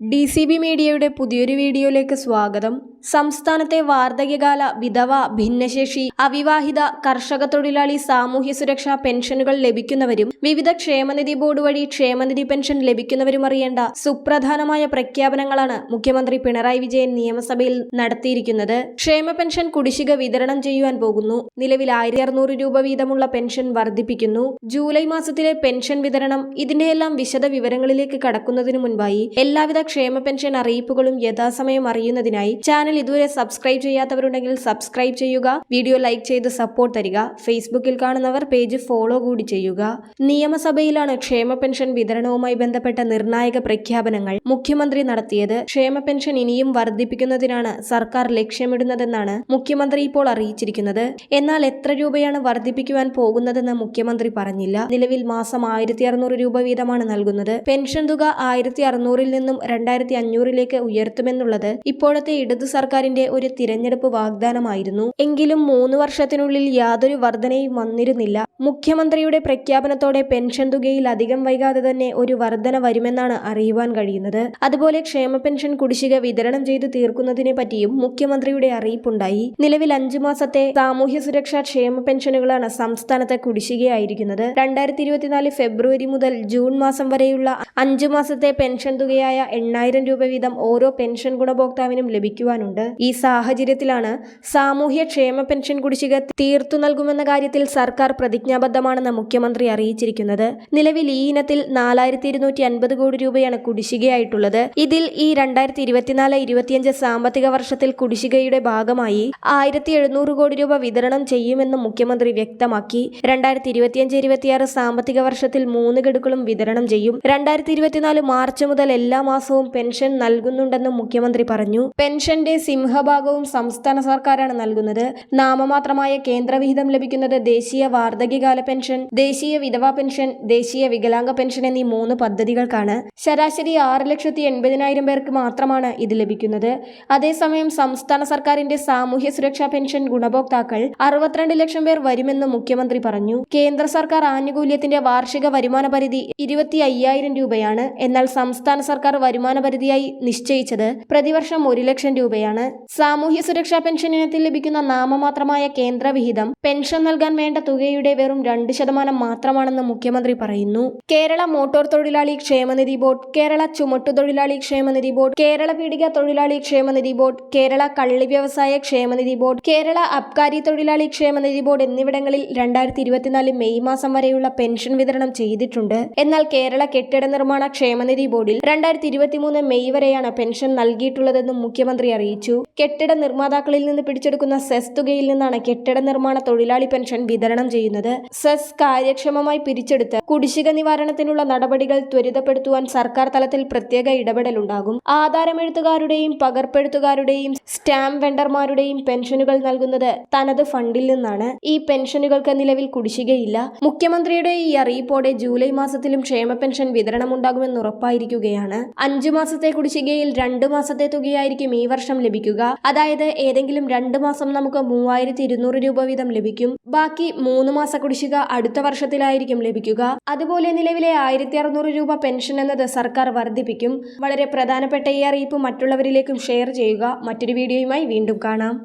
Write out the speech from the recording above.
D C B മീഡിയയുടെ പുതിയൊരു വീഡിയോയിലേക്ക് സ്വാഗതം. സംസ്ഥാനത്തെ വാർദ്ധക്യകാല വിധവ ഭിന്നശേഷി അവിവാഹിത കർഷക തൊഴിലാളി സാമൂഹ്യ സുരക്ഷാ പെൻഷനുകൾ ലഭിക്കുന്നവരും വിവിധ ക്ഷേമനിധി ബോർഡ് വഴി ക്ഷേമനിധി പെൻഷൻ ലഭിക്കുന്നവരും അറിയേണ്ട സുപ്രധാനമായ പ്രഖ്യാപനങ്ങളാണ് മുഖ്യമന്ത്രി പിണറായി വിജയൻ നിയമസഭയിൽ നടത്തിയിരിക്കുന്നത്. ക്ഷേമ പെൻഷൻ കുടിശ്ശിക വിതരണം ചെയ്യുവാൻ പോകുന്നു. നിലവിൽ ആയിരത്തി രൂപ വീതമുള്ള പെൻഷൻ വർദ്ധിപ്പിക്കുന്നു. ജൂലൈ മാസത്തിലെ പെൻഷൻ വിതരണം ഇതിന്റെയെല്ലാം വിശദ വിവരങ്ങളിലേക്ക് കടക്കുന്നതിനു മുൻപായി എല്ലാവിധ ക്ഷേമ പെൻഷൻ അറിയിപ്പുകളും യഥാസമയം അറിയുന്നതിനായി ചാനൽ ഇതുവരെ സബ്സ്ക്രൈബ് ചെയ്യാത്തവരുണ്ടെങ്കിൽ സബ്സ്ക്രൈബ് ചെയ്യുക വീഡിയോ ലൈക്ക് ചെയ്ത് സപ്പോർട്ട് തരിക ഫേസ്ബുക്കിൽ കാണുന്നവർ പേജ് ഫോളോ കൂടി ചെയ്യുക. നിയമസഭയിലാണ് ക്ഷേമ പെൻഷൻ വിതരണവുമായി ബന്ധപ്പെട്ട നിർണായക പ്രഖ്യാപനങ്ങൾ മുഖ്യമന്ത്രി നടത്തിയത്. ക്ഷേമ പെൻഷൻ ഇനിയും വർദ്ധിപ്പിക്കുന്നതിനാണ് സർക്കാർ ലക്ഷ്യമിടുന്നതെന്നാണ് മുഖ്യമന്ത്രി ഇപ്പോൾ അറിയിച്ചിരിക്കുന്നത്. എന്നാൽ എത്ര രൂപയാണ് വർദ്ധിപ്പിക്കുവാൻ പോകുന്നതെന്ന് മുഖ്യമന്ത്രി പറഞ്ഞില്ല. നിലവിൽ മാസം ആയിരത്തി രൂപ വീതമാണ് നൽകുന്നത്. പെൻഷൻ തുക ആയിരത്തി അറുന്നൂറിൽ നിന്നും രണ്ടായിരത്തി അഞ്ഞൂറിലേക്ക് ഉയർത്തുമെന്നുള്ളത് ഇപ്പോഴത്തെ ഇടതു സർക്കാരിന്റെ ഒരു തിരഞ്ഞെടുപ്പ് വാഗ്ദാനമായിരുന്നു. എങ്കിലും മൂന്ന് വർഷത്തിനുള്ളിൽ യാതൊരു വർധനയും വന്നിരുന്നില്ല. മുഖ്യമന്ത്രിയുടെ പ്രഖ്യാപനത്തോടെ പെൻഷൻ തുകയിൽ അധികം വൈകാതെ തന്നെ ഒരു വർധന വരുമെന്നാണ് അറിയുവാൻ കഴിയുന്നത്. അതുപോലെ ക്ഷേമ പെൻഷൻ കുടിശ്ശിക വിതരണം ചെയ്തു തീർക്കുന്നതിനെ പറ്റിയും മുഖ്യമന്ത്രിയുടെ അറിയിപ്പുണ്ടായി. നിലവിൽ അഞ്ചു മാസത്തെ സാമൂഹ്യ സുരക്ഷാ ക്ഷേമ പെൻഷനുകളാണ് സംസ്ഥാനത്തെ കുടിശ്ശികയായിരിക്കുന്നത്. രണ്ടായിരത്തി ഇരുപത്തിനാല് ഫെബ്രുവരി മുതൽ ജൂൺ മാസം വരെയുള്ള അഞ്ചു മാസത്തെ പെൻഷൻ തുകയായ എണ്ണായിരം രൂപ വീതം ഓരോ പെൻഷൻ ഗുണഭോക്താവിനും ലഭിക്കുവാനുണ്ട്. ഈ സാഹചര്യത്തിലാണ് സാമൂഹ്യ ക്ഷേമ പെൻഷൻ കുടിശ്ശിക തീർത്തു നൽകുമെന്ന കാര്യത്തിൽ സർക്കാർ പ്രതിജ്ഞാബദ്ധമാണെന്ന് മുഖ്യമന്ത്രി അറിയിച്ചിരിക്കുന്നത്. നിലവിൽ ഈ ഇനത്തിൽ നാലായിരത്തി ഇരുന്നൂറ്റി അൻപത് കോടി രൂപയാണ് കുടിശ്ശികയായിട്ടുള്ളത്. ഇതിൽ ഈ രണ്ടായിരത്തി ഇരുപത്തിനാല് ഇരുപത്തിയഞ്ച് സാമ്പത്തിക വർഷത്തിൽ കുടിശ്ശികയുടെ ഭാഗമായി ആയിരത്തി എഴുന്നൂറ് കോടി രൂപ വിതരണം ചെയ്യുമെന്നും മുഖ്യമന്ത്രി വ്യക്തമാക്കി. രണ്ടായിരത്തി ഇരുപത്തിയഞ്ച് ഇരുപത്തിയാറ് സാമ്പത്തിക വർഷത്തിൽ മൂന്ന് ഗഡുക്കളും വിതരണം ചെയ്യും. രണ്ടായിരത്തി ഇരുപത്തിനാല് മാർച്ച് മുതൽ എല്ലാ മാസവും പെൻഷൻ നൽകുന്നുണ്ടെന്നും മുഖ്യമന്ത്രി പറഞ്ഞു. പെൻഷന്റെ സിംഹഭാഗവും സംസ്ഥാന സർക്കാരാണ് നൽകുന്നത്. നാമമാത്രമായ കേന്ദ്രവിഹിതം ലഭിക്കുന്നത് ദേശീയ വാർദ്ധക്യകാല പെൻഷൻ ദേശീയ വിധവാ പെൻഷൻ ദേശീയ വികലാംഗ പെൻഷൻ എന്നീ മൂന്ന് പദ്ധതികൾക്കാണ്. ശരാശരി ആറ് ലക്ഷത്തി എൺപതിനായിരം പേർക്ക് മാത്രമാണ് ഇത് ലഭിക്കുന്നത്. അതേസമയം സംസ്ഥാന സർക്കാരിന്റെ സാമൂഹ്യ സുരക്ഷാ പെൻഷൻ ഗുണഭോക്താക്കൾ അറുപത്തിരണ്ട് ലക്ഷം പേർ വരുമെന്ന് മുഖ്യമന്ത്രി പറഞ്ഞു. കേന്ദ്ര സർക്കാർ ആനുകൂല്യത്തിന്റെ വാർഷിക വരുമാന പരിധി ഇരുപത്തി അയ്യായിരം രൂപയാണ്. എന്നാൽ സംസ്ഥാന സർക്കാർ വരുമാന പരിധിയായി നിശ്ചയിച്ചത് പ്രതിവർഷം ഒരു ലക്ഷം രൂപയാണ്. സാമൂഹ്യ സുരക്ഷാ പെൻഷൻ ഇനത്തിൽ ലഭിക്കുന്ന നാമമാത്രമായ കേന്ദ്രവിഹിതം പെൻഷൻ നൽകാൻ വേണ്ട തുകയുടെ വെറും രണ്ട് ശതമാനം മാത്രമാണെന്ന് മുഖ്യമന്ത്രി പറയുന്നു. കേരള മോട്ടോർ തൊഴിലാളി ക്ഷേമനിധി ബോർഡ് കേരള ചുമട്ടു തൊഴിലാളി ക്ഷേമനിധി ബോർഡ് കേരള പീഡിക തൊഴിലാളി ക്ഷേമനിധി ബോർഡ് കേരള കള്ളി വ്യവസായ ക്ഷേമനിധി ബോർഡ് കേരള അബ്കാരി തൊഴിലാളി ക്ഷേമനിധി ബോർഡ് എന്നിവിടങ്ങളിൽ രണ്ടായിരത്തി ഇരുപത്തിനാല് മെയ് മാസം വരെയുള്ള പെൻഷൻ വിതരണം ചെയ്തിട്ടുണ്ട്. എന്നാൽ കേരള കെട്ടിട നിർമ്മാണ ക്ഷേമനിധി ബോർഡിൽ രണ്ടായിരത്തി ഇരുപത്തിമൂന്ന് മെയ് വരെയാണ് പെൻഷൻ നൽകിയിട്ടുള്ളതെന്നും മുഖ്യമന്ത്രി അറിയിച്ചു. കെട്ടിട നിർമ്മാതാക്കളിൽ നിന്ന് പിടിച്ചെടുക്കുന്ന സെസ് തുകയിൽ നിന്നാണ് കെട്ടിട നിർമ്മാണ തൊഴിലാളി പെൻഷൻ വിതരണം ചെയ്യുന്നത്. സെസ് കാര്യക്ഷമമായി പിരിച്ചെടുത്ത് കുടിശ്ശിക നിവാരണത്തിനുള്ള നടപടികൾ ത്വരിതപ്പെടുത്തുവാൻ സർക്കാർ തലത്തിൽ പ്രത്യേക ഇടപെടലുണ്ടാകും. ആധാരമെഴുത്തുകാരുടെയും പകർപ്പെഴുത്തുകാരുടെയും സ്റ്റാമ്പ് വെണ്ടർമാരുടെയും പെൻഷനുകൾ നൽകുന്നത് തനത് ഫണ്ടിൽ നിന്നാണ്. ഈ പെൻഷനുകൾക്ക് നിലവിൽ കുടിശ്ശികയില്ല. മുഖ്യമന്ത്രിയുടെ ഈ അറിയിപ്പോടെ ജൂലൈ മാസത്തിലും ക്ഷേമ പെൻഷൻ വിതരണമുണ്ടാകുമെന്ന് ഉറപ്പായിരിക്കുകയാണ്. അഞ്ചു മാസത്തെ കുടിശ്ശികയിൽ രണ്ട് മാസത്തെ തുകയായിരിക്കും ഈ വർഷം ലഭിക്കുക. അതായത് ഏതെങ്കിലും രണ്ട് മാസം നമുക്ക് മൂവായിരത്തി ഇരുന്നൂറ് രൂപ വീതം ലഭിക്കും. ബാക്കി മൂന്ന് മാസ കുടിശ്ശിക അടുത്ത വർഷത്തിലായിരിക്കും ലഭിക്കുക. അതുപോലെ നിലവിലെ ആയിരത്തി അറുന്നൂറ് രൂപ പെൻഷൻ എന്നത് സർക്കാർ വർദ്ധിപ്പിക്കും. വളരെ പ്രധാനപ്പെട്ട ഈ അറിയിപ്പ് മറ്റുള്ളവരിലേക്കും ഷെയർ ചെയ്യുക. മറ്റൊരു വീഡിയോയുമായി വീണ്ടും കാണാം.